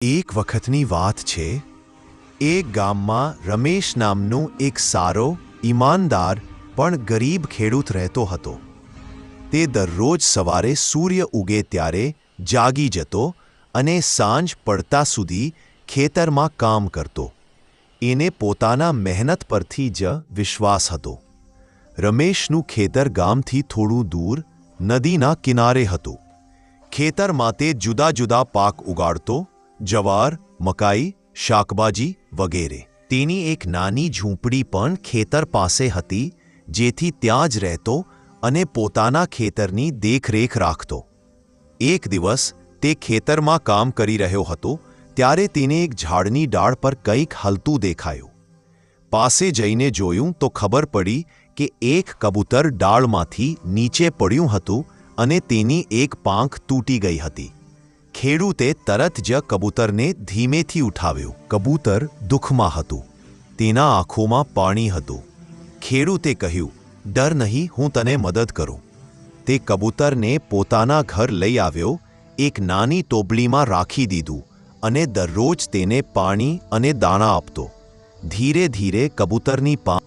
એક વખતની વાત છે, એક ગામમાં રમેશ નામનો એક સારો, ઈમાનદાર, પણ ગરીબ ખેડૂત રહેતો હતો. તે દરરોજ સવારે સૂર્ય ઉગે ત્યારે જાગી જતો અને સાંજ પડતા સુધી ખેતરમાં કામ કરતો. એને પોતાના મહેનત પરથી જ વિશ્વાસ હતો. રમેશનું ખેતર ગામથી થોડું દૂર, નદીના કિનારે હતું. ખેતરમાં તે જુદા જુદા પાક ઉગાડતો જવાર, મકાઈ, શાકભાજી વગેરે. તેની એક નાની ઝૂંપડી પણ ખેતર પાસે હતી, જેથી ત્યાં જ રહેતો અને પોતાના ખેતરની દેખરેખ રાખતો. એક દિવસ તે ખેતરમાં કામ કરી રહ્યો હતો, ત્યારે તેને એક ઝાડની ડાળ પર કંઈક હલતું દેખાયું. પાસે જઈને જોયું તો ખબર પડી કે એક કબૂતર ડાળમાંથી નીચે પડ્યું હતું અને તેની એક પાંખ તૂટી ગઈ હતી. ખેડૂતે તરત જ કબૂતરને ધીમેથી ઉઠાવ્યું. કબૂતર દુઃખમાં હતું. તેના આંખોમાં પાણી હતું. ખેડૂતે કહ્યું, ડર નહીં, હું તને મદદ કરું. તે કબૂતરને પોતાના ઘર લઈ આવ્યો, એક નાની ટોપલીમાં રાખી દીધું અને દરરોજ તેને પાણી અને દાણા આપતો. ધીરે ધીરે કબૂતરની પા